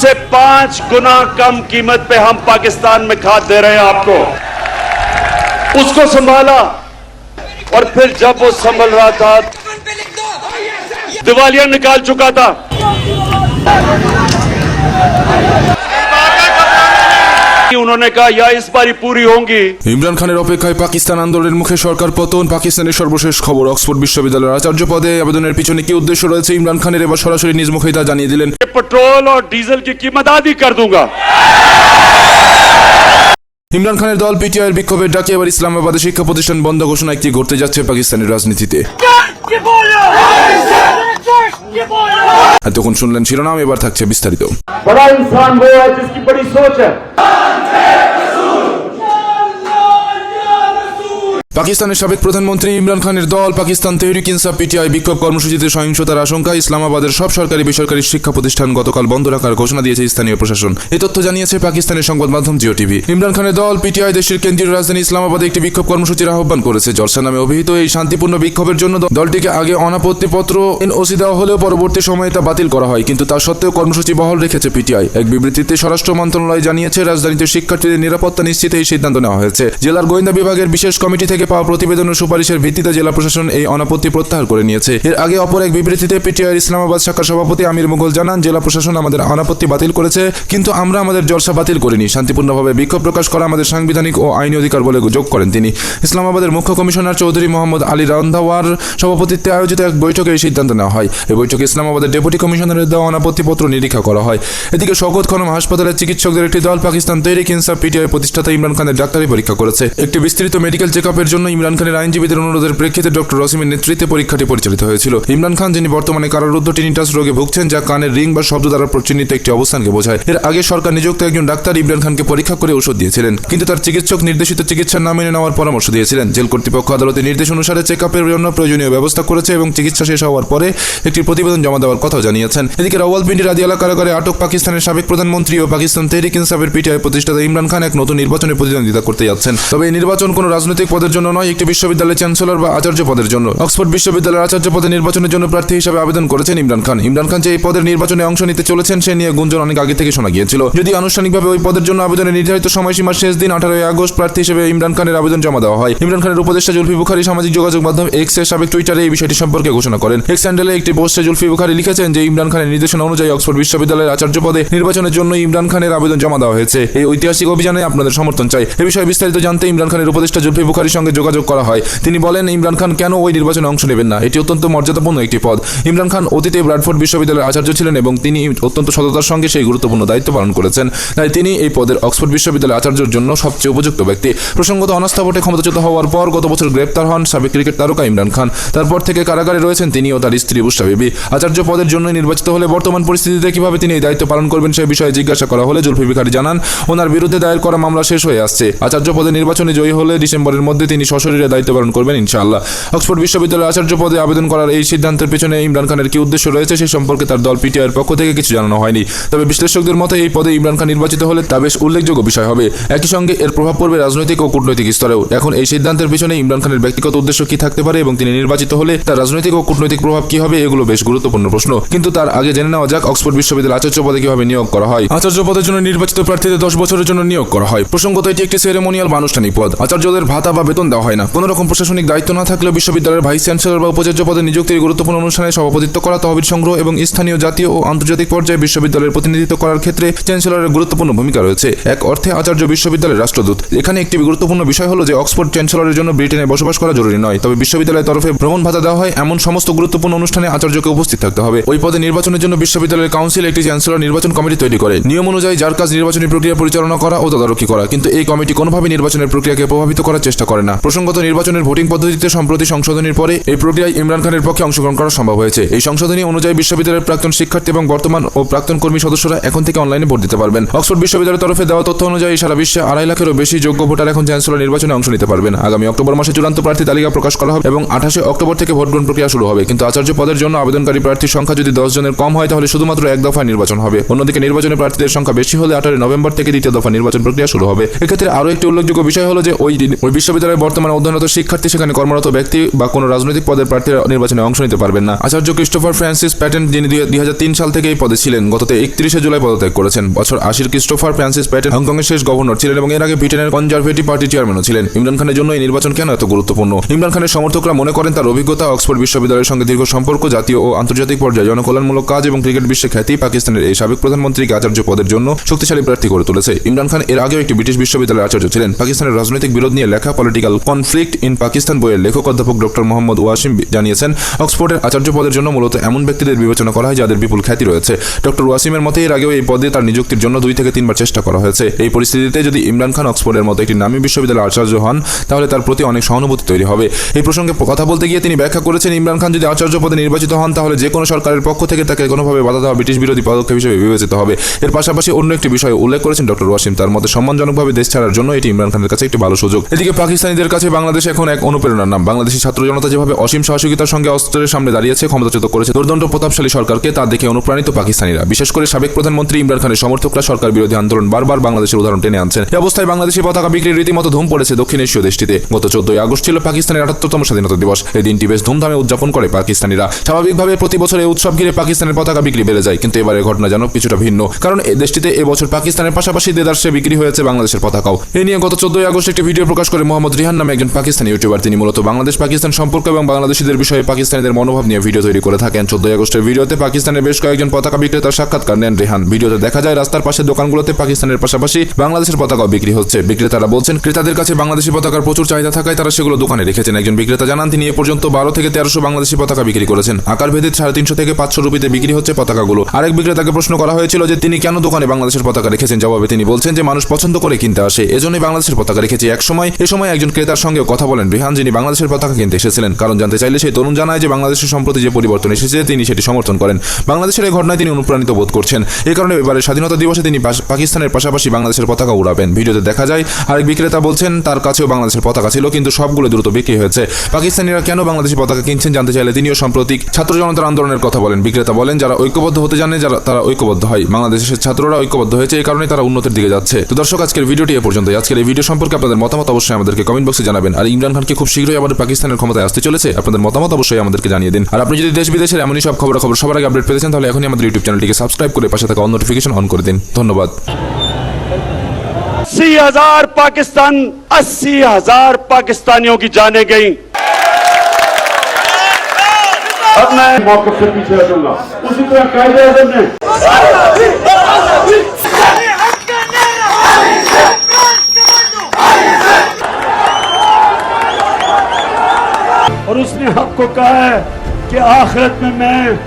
उससे पाँच गुना कम कीमत पे हम पाकिस्तान में खाद दे रहे हैं आपको। उसको संभाला। और फिर जब वो संभल रहा था, दिवालिया निकाल चुका था। उन्होंने कहा या इस बारी पूरी होंगी ইমরান খানের অপেক্ষায় পাকিস্তান আন্দোলনের মুখে সরকার পতন পাকিস্তানের সর্বশেষ খবর অক্সফোর্ড বিশ্ববিদ্যালয়ের আচার্য পদে আবেদনের পিছনে কি উদ্দেশ্য রয়েছে ইমরান খানের এবার সরাসরি নিজ মুখেই তা জানিয়ে দিলেন कि पेट्रोल और डीजल की कीमत आधी कर दूंगा ইমরান খানের দল পিটিআইয়ের বিক্ষোভের ডাকে এবার ইসলামাবাদে শিক্ষা প্রতিষ্ঠান বন্ধ ঘোষণা একটি ঘটতে যাচ্ছে পাকিস্তানের রাজনীতিতে এতক্ষণ শুনলেন শিরোনাম এবার থাকছে বিস্তারিত। পাকিস্তানের সাবেক প্রধানমন্ত্রী ইমরান খানের দল, পাকিস্তান তেহরিক ইনসাফ পিটিআই বিক্ষোভ কর্মসূচিতে সহিংসতার আশঙ্কা, ইসলামাবাদের সব সরকারি বেসরকারি শিক্ষা প্রতিষ্ঠান গতকাল বন্ধ রাখার ঘোষণা দিয়েছে স্থানীয় প্রশাসন। এই তথ্য জানিয়েছে পাকিস্তানের সংবাদ মাধ্যম জিও টিভি। ইমরান খানের দল, পিটিআই দেশের কেন্দ্রীয় রাজধানী ইসলামাবাদে একটি বিক্ষোভ কর্মসূচির আহ্বান করেছে। জলসা নামে অভিহিত এই শান্তিপূর্ণ বিক্ষোভের জন্য দলটিকে আগে অনাপত্তি পত্র এনওসি দেওয়া হলেও পরবর্তী সময়ে তা বাতিল করা হয়। কিন্তু তা সত্ত্বেও কর্মসূচি বহাল রেখেছে পিটিআই। এক বিবৃতিতে স্বরাষ্ট্র মন্ত্রণালয় জানিয়েছে, রাজধানীতে শিক্ষার্থীদের নিরাপত্তা নিশ্চিতে এই সিদ্ধান্ত নেওয়া হয়েছে। জেলার গোয়েন্দা বিভাগের বিশেষ কমিটি থেকে পাওয়া প্রতিবেদন ও সুপারিশের ভিত্তিতে জেলা প্রশাসন এই অনাপত্তি প্রত্যাহার করে নিয়েছে। এর আগে অপর এক বিবৃতিতে পিটিআই ইসলামাবাদ শাখার সভাপতি আমির মুঘল জানান, জেলা প্রশাসন আমাদের অনাপত্তি বাতিল করেছে, কিন্তু আমরা আমাদের জলসা বাতিল করিনি। শান্তিপূর্ণভাবে বিক্ষোভ প্রকাশ করা আমাদের সাংবিধানিক ও আইনি অধিকার বলে যোগ করেন তিনি। ইসলামাবাদের মুখ্য কমিশনার চৌধুরী মোহাম্মদ আলী রন্ধাওয়ার সভাপতিত্বে আয়োজিত এক বৈঠকে এই সিদ্ধান্ত নেওয়া হয়। এই বৈঠকে ইসলামাবাদের ডেপুটি কমিশনারের দেওয়া অনাপত্তিপত্র নিরীক্ষা করা হয়। এদিকে শওকত খনম হাসপাতালের চিকিৎসকদের একটি দল পাকিস্তান তৈরি ইনসাফ পিটিআই প্রতিষ্ঠাতা ইমরান খানের ডাক্তারি পরীক্ষা করেছে। একটি বিস্তৃত মেডিকেল চেক জন্য ইমরান খানের আইনজীবীদের অনুরোধের প্রেক্ষিতে ডক্টর রসিমের নেতৃত্বে পরীক্ষাটি পরিচালিত হয়েছিল। ইমরান খান, যিনি বর্তমানে কারারুদ্ধ টিনিটাস রোগে ভুগছেন, যা কানের রিং বা শব্দ দ্বারা চিহ্নিত একটি অবস্থানকে বোঝায়। এর আগে সরকার নিযুক্ত একজন ডাক্তার ইমরান খানকে পরীক্ষা করে ওষুধ দিয়েছিলেন। কিন্তু তার চিকিৎসক নির্দেশিত চিকিৎসা না মেনে নেওয়ার পরামর্শ দিয়েছিলেন। জেল কর্তৃপক্ষ আদালতের নির্দেশ অনুসারে চেক আপের জন্য প্রয়োজনীয় ব্যবস্থা করেছে এবং চিকিৎসা শেষ হওয়ার পরে একটি প্রতিবেদন জমা দেওয়ার কথাও জানিয়েছেন। এদিকে রাওয়ালপিন্ডি রাদিয়ালা কারাগারে আটক পাকিস্তানের সাবেক প্রধানমন্ত্রী ও পাকিস্তান তেহরিক ইনসাফের পিটিআই প্রতিষ্ঠাতা ইমরান খান এক নতুন নির্বাচনে প্রতিদ্বন্দ্বিতা করতে যাচ্ছেন। তবে এই নির্বাচন কোনো রাজনৈতিক পদের জন্য নয়, একটি বিশ্ববিদ্যালয়ের চ্যান্সেলর বা আচার্য পদের জন্য। অক্সফোর্ড বিশ্ববিদ্যালয়ের আচার্য পদে নির্বাচনের জন্য প্রার্থী হিসেবে আবেদন করেছেন ইমরান খান। ইমরান খান যে এই পদের নির্বাচনে অংশ নিতে চলেছেন, সে নিয়ে গুঞ্জন অনেক আগে থেকে শোনা গিয়েছিল। যদি আনুষ্ঠানিকভাবে ওই পদের জন্য আবেদনের নির্ধারিত সময়সীমার শেষ দিন, আঠারোই আগস্ট, প্রার্থী হিসেবে ইমরান খানের আবেদন জমা দেওয়া হয়। ইমরান খানের উপদেষ্টা জুলফি বুখারি সামাজিক যোগাযোগ মাধ্যম এক্সের সাবেক টুইটারে এই বিষয়টি সম্পর্কে ঘোষণা করেন। এক্স হ্যান্ডেলে একটি পোস্টে জুলফি বুখারি লিখেছেন যে, ইমরান খানের নির্দেশনা অনুযায়ী অক্সফোর্ড বিশ্ববিদ্যালয়ের আচার্য পদে নির্বাচনের জন্য ইমরান খানের আবেদন জমা দেওয়া হয়েছে। এই ঐতিহাসিক অভিযানে আপনাদের সমর্থন চাই। এ বিষয়ে বিস্তারিত জানতে ইমরান খানের উপদেষ্টা জুলফি বুখারির সঙ্গে যোগাযোগ করা হয়। তিনি বলেন, ইমরান খান কেন ওই নির্বাচনে অংশ নেবেন না? এটি অত্যন্ত মর্যাদাপূর্ণ একটি পদ। ইমরান খান অতীতে ব্রাডফোর্ড বিশ্ববিদ্যালয়ের আচার্য ছিলেন এবং তিনি অত্যন্ত সততার সঙ্গে সেই গুরুত্বপূর্ণ দায়িত্ব পালন করেছেন। তাই তিনি এই পদের অক্সফোর্ড বিশ্ববিদ্যালয়ের আচার্যের জন্য সবচেয়ে উপযুক্ত ব্যক্তি। প্রসঙ্গত অনাস্থা ভোটে ক্ষমতাচ্যুত হওয়ার পর গত বছর গ্রেপ্তার হন সাবেক ক্রিকেট তারকা ইমরান খান। তারপর থেকে কারাগারে রয়েছেন তিনি ও তার স্ত্রী বুস্টা বিবি। আচার্য পদের জন্য নির্বাচিত হলে বর্তমান পরিস্থিতিতে কীভাবে তিনি এই দায়িত্ব পালন করবেন সে বিষয়ে জিজ্ঞাসা করা হলে জুলফি বিখারি জানান, ওনার বিরুদ্ধে দায়ের করা মামলা শেষ হয়ে আসছে। আচার্য পদে নির্বাচনে জয়ী হলে ডিসেম্বরের মধ্যে তিনি সশরীরে দায়িত্ব পালন করবেন, ইনশাআল্লাহ। অক্সফোর্ড বিশ্ববিদ্যালয়ের আচার্য পদে আবেদন করার এই সিদ্ধান্তের পেছনে ইমরান খানের কি উদ্দেশ্য রয়েছে সেই সম্পর্কে তার দল পিটিআইয়ের পক্ষ থেকে কিছু জানানো হয়নি। তবে বিশ্লেষকদের মতে, এই পদে ইমরান খান নির্বাচিত হলে তা বেশ উল্লেখযোগ্য বিষয় হবে। একই সঙ্গে এর প্রভাব পড়বে রাজনৈতিক ও কূটনৈতিক স্তরেও। এখন এই সিদ্ধান্তের পেছনে ইমরান খানের ব্যক্তিগত উদ্দেশ্য কি থাকতে পারে এবং তিনি নির্বাচিত হলে তার রাজনৈতিক ও কূটনৈতিক প্রভাব কি হবে, এগুলো বেশ গুরুত্বপূর্ণ প্রশ্ন। কিন্তু তার আগে জেনে নেওয়া যাক, অক্সফোর্ড বিশ্ববিদ্যালয়ের আচার্য পদে কীভাবে নিয়োগ করা হয়। আচার্য পদের জন্য নির্বাচিত প্রার্থীদের দশ বছরের জন্য নিয়োগ করা হয়। প্রসঙ্গত, এটি একটি সেরেমোনিয়াল বা আনুষ্ঠানিক পদ। আচার্যদের ভাতা বা বেতন দেওয়া হয় না। কোনো রকম প্রশাসনিক দায়িত্ব না থাকলেও বিশ্ববিদ্যালয়ের ভাইস চ্যান্সেলর বা উপাচার্য পদে নিযুক্তির গুরুত্বপূর্ণ অনুষ্ঠানে সভাপতিত্ব করা, তহবিল সংগ্রহ এবং স্থানীয় জাতীয় ও আন্তর্জাতিক পর্যায়ে বিশ্ববিদ্যালয়ের প্রতিনিধিত্ব করার ক্ষেত্রে চ্যান্সেলরের গুরুত্বপূর্ণ ভূমিকা রয়েছে। এক অর্থে আচার্য বিশ্ববিদ্যালয়ের রাষ্ট্রদূত। এখানে একটি গুরুত্বপূর্ণ বিষয় হলো যে, অক্সফোর্ড চ্যান্সেলরের জন্য ব্রিটেনে বসবাস করা জরুরি নয়। তবে বিশ্ববিদ্যালয়ের তরফে ভ্রমণ ভাতা দেওয়া হয়। এমন সমস্ত গুরুত্বপূর্ণ অনুষ্ঠানে আচার্যকে উপস্থিত থাকতে হবে। ওই পদে নির্বাচনের জন্য বিশ্ববিদ্যালয়ের কাউন্সিল একটি চ্যান্সেলর নির্বাচন কমিটি তৈরি করে। নিয়ম অনুযায়ী যার কাজ নির্বাচনী প্রক্রিয়া পরিচালনা করা ও তদারকি করা, কিন্তু এই কমিটি কোনোভাবে নির্বাচনের প্রক্রিয়াকে প্রভাবিত করার চেষ্টা করে না। প্রসঙ্গত নির্বাচনের ভোটিং পদ্ধতিতে সম্প্রতি সংশোধনীর পরে এই প্রক্রিয়ায় ইমরান খানের পক্ষে অংশগ্রহণ করা সম্ভব হয়েছে। এই সংশোধনী অনুযায়ী বিশ্ববিদ্যালয়ের প্রাক্তন শিক্ষার্থী এবং বর্তমান ও প্রাক্তন কর্মী সদস্যরা এখন থেকে অনলাইনে ভোট দিতে পারবেন। অক্সফোর্ড বিশ্ববিদ্যালয়ের তরফে দেওয়া তথ্য অনুযায়ী সারা বিশ্বে আড়াই লাখেরও বেশি যোগ্য ভোটার এখন চ্যান্সেলর নির্বাচনে অংশ নিতে পারবেন। আগামী অক্টোবর মাসে চূড়ান্ত প্রার্থী তালিকা প্রকাশ করা হবে এবং আঠাশে অক্টোবর থেকে ভোট গ্রহণ প্রক্রিয়া শুরু হবে। কিন্তু আচার্য পদের জন্য আবেদনকারী প্রার্থীর সংখ্যা যদি দশ জনের কম হয়, তাহলে শুধুমাত্র এক দফা নির্বাচন হবে। অন্যদিকে নির্বাচনে প্রার্থীদের সংখ্যা বেশি হলে আঠারো নভেম্বর থেকে দ্বিতীয় দফা নির্বাচন প্রক্রিয়া শুরু হবে। এক্ষেত্রে আরও একটি উল্লেখযোগ্য বিষয় হলো যে ওই ওই বিশ্ববিদ্যালয়ের বর্তমানে অধ্যয়নরত শিক্ষার্থী, সেখানে কর্মরত ব্যক্তি বা কোনো রাজনৈতিক পদের প্রার্থীরা নির্বাচনে অংশ নিতে পারবেন না। আচার্য ক্রিস্টোফার ফ্রান্সিস প্যাটেন যিনি দুই হাজার তিন সাল থেকে এই পদে ছিলেন, গত একত্রিশে জুলাই পদত্যাগ করেছেন। বছর আশির ক্রিস্টোফার ফ্রান্সিস প্যাটেন হংকংয়ের শেষ গভর্নর ছিলেন এবং এর আগে ব্রিটেনের কনজারভেটিভ পার্টি চেয়ারম্যানও ছিলেন। ইমরান খানের জন্য এই নির্বাচন কেন এত গুরুত্বপূর্ণ? ইমরান খানের সমর্থকরা মনে করেন তার অভিজ্ঞতা অক্সফোর্ড বিশ্ববিদ্যালয়ের সঙ্গে দীর্ঘ সম্পর্ক, জাতীয় ও আন্তর্জাতিক পর্যায়ে জনকল্যাণমূলক কাজ এবং ক্রিকেট বিশ্বে খ্যাতি পাকিস্তানের এই সাবেক প্রধানমন্ত্রীকে আচার্য পদের জন্য শক্তিশালী প্রার্থী করে তুলেছে। ইমরান খান এর আগেও একটি ব্রিটিশ বিশ্ববিদ্যালয়ের আচার্য ছিলেন। পাকিস্তানের রাজনৈতিক বিরোধ নিয়ে লেখা, পলিটিক্যাল কনফ্লিক্ট ইন পাকিস্তান বইয়ের লেখক অধ্যাপক ডক্টর মোহাম্মদ ওয়াসিম জানিয়েছেন, অক্সফোর্ডের আচার্য পদের জন্য মূলত এমন ব্যক্তিদের বিবেচনা করা হয় যাদের বিপুল খ্যাতি রয়েছে। ডক্টর ওয়াসিমের মতে, এর আগেও এই পদে তার নিযুক্তির জন্য দুই থেকে তিনবার চেষ্টা করা হয়েছে। এই পরিস্থিতিতে যদি ইমরান খান অক্সফোর্ডের মতো একটি নামী বিশ্ববিদ্যালয়ের আচার্য হন, তাহলে তার প্রতি অনেক সহানুভূতি তৈরি হবে। এই প্রসঙ্গে কথা বলতে গিয়ে তিনি ব্যাখ্যা করেছেন, ইমরান খান যদি আচার্য পদে নির্বাচিত হন, তাহলে যে কোনো সরকারের পক্ষ থেকে তাকে কোনোভাবে বাধা দেওয়া ব্রিটিশ বিরোধী পদক্ষেপ হিসেবে বিবেচিত হবে। এর পাশাপাশি অন্য একটি বিষয় উল্লেখ করেছেন ডক্টর ওয়াসিম। তার মতে, সম্মানজনকভাবে দেশ ছাড়ার জন্য এটি ইমরান খানের কাছে একটি ভালো সুযোগ। এদিকে পাকিস্তানিদের কাছে বাংলাদেশ এখন এক অনুপ্রেরণার নাম। বাংলাদেশি ছাত্র জনতা যেভাবে অসীম সাহসিকতার সঙ্গে অস্ত্রের সামনে দাঁড়িয়েছে, ক্ষমতাচ্যুত করেছে দুর্দণ্ড প্রতাপশালী সরকারকে, তা দেখে অনুপ্রাণিত পাকিস্তানিরা। বিশেষ করে সাবেক প্রধানমন্ত্রী ইমরান খানের সমর্থকরা সরকার বিরোধী আন্দোলন বারবার বাংলাদেশের উদাহরণ টেনে আনছেন। এই অবস্থায় বাংলাদেশি পতাকা বিক্রির রীতিমতো ধুম পড়েছে দক্ষিণ এশীয় দেশটিতে। গত চোদ্দই আগস্ট ছিল পাকিস্তানের আটাত্তরতম স্বাধীনতা দিবস। এই দিনটি বেশ ধুমধামে উদযাপন করে পাকিস্তানিরা। স্বাভাবিকভাবে প্রতি বছর এই উৎসব ঘিরে পাকিস্তানের পতাকা বিক্রি বেড়ে যায়, কিন্তু এবারের ঘটনা যেন কিছুটা ভিন্ন। কারণ এই দেশটিতে এবছর পাকিস্তানের পাশাপাশি দেদার্সে বিক্রি হয়েছে বাংলাদেশের পতাকাও। এ নিয়ে গত চোদ্দই আগস্ট একটি ভিডিও প্রকাশ করে মোহাম্মদ রিহান নামে একজন পাকিস্তানি ইউটিউবার। তিনি মূলত বাংলাদেশ, পাকিস্তান সম্পর্ক এবং বাংলাদেশিদের বিষয়ে পাকিস্তানিদের মনোভাব নিয়ে ভিডিও তৈরি করে থাকেন। চোদ্দই আগস্টের ভিডিওতে পাকিস্তানের বেশ কয়েকজন পতাকা বিক্রেতার সাক্ষাৎকার নেন রেহান। ভিডিওতে দেখা যায়, রাস্তার পাশে দোকানগুলোতে পাকিস্তানের পাশাপাশি বাংলাদেশের পতাকাও বিক্রি হচ্ছে। বিক্রেতারা বলছেন, ক্রেতাদের কাছে বাংলাদেশি পতাকার প্রচুর চাহিদা থাকায় তারা সেগুলো দোকানে রেখেছেন। একজন বিক্রেতা জানান, তিনি এ পর্যন্ত বারো থেকে তেরোশো বাংলাদেশি পতাকা বিক্রি করেছেন। আকার ভেদে সাড়ে তিনশো থেকে পাঁচশো রুপিতে বিক্রি হচ্ছে পতাকাগুলো। আরেক বিক্রেতাকে প্রশ্ন করা হয়েছিল যে, তিনি কেন দোকানে বাংলাদেশের পতাকা রেখেছেন? জবাবে তিনি বলছেন যে, মানুষ পছন্দ করে কিনতে আসে। এজন্যই বাংলাদেশের পতাকা রেখেছি। এক সময় এ সময় একজন ক্রেতার সঙ্গে কথা বলেন। রিহান, যিনি বাংলাদেশের পতাকা কিনতে এসেছিলেন, কারণ জানতে চাইলে সেই তরুণ জানায় যে বাংলাদেশের সম্প্রতি যে পরিবর্তন এসেছে, তিনি সেটি সমর্থন করেন। বাংলাদেশের এই ঘটনায় তিনি অনুপ্রাণিত বোধ করছেন। এই কারণে এবারে স্বাধীনতা দিবসে তিনি পাকিস্তানের পাশাপাশি বাংলাদেশের পতাকা উড়াবেন। ভিডিওতে দেখা যায়, আরেক বিক্রেতা বলছেন, তার কাছেও বাংলাদেশের পতাকা ছিল, কিন্তু সবগুলো দ্রুত বিক্রি হয়েছে। পাকিস্তানিরা কেন বাংলাদেশি পতাকা কিনছেন জানতে চাইলে তিনিও সাম্প্রতিক ছাত্র জনতার আন্দোলনের কথা বলেন। বিক্রেতা বলেন, যারা ঐক্যবদ্ধ হতে জানে, যারা তারা ঐক্যবদ্ধ হয়। বাংলাদেশের ছাত্ররা ঐক্যবদ্ধ হয়েছে এই কারণে তারা উন্নতির দিকে যাচ্ছে। তো দর্শক, আজকের ভিডিওটি এ পর্যন্ত আজকের এই ভিডিও সম্পর্কে আপনাদের মতামত অবশ্যই আমাদেরকে কমেন্ট বক্সে জানাবেন আর ইমরান খানকে খুব শীঘ্রই আমাদের পাকিস্তানের ক্ষমতায় আসতে চলেছে আপনাদের মতামত অবশ্যই আমাদেরকে জানিয়ে দিন আর আপনি যদি দেশ বিদেশের এমনই সব খবর খবর সবার আগে আপডেট পেতে চান তাহলে এখনই আমাদের ইউটিউব চ্যানেলটিকে সাবস্ক্রাইব করে পাশে থাকা অন নোটিফিকেশন অন করে দিন ধন্যবাদ अस्सी हजार पाकिस्तान अस्सी हजार पाकिस्तानियों की जाने गई अब मैं मौके से पीछे हटूंगा उसी तरह कायदे आजम ने आपको कहा है कि आखिरत में मैं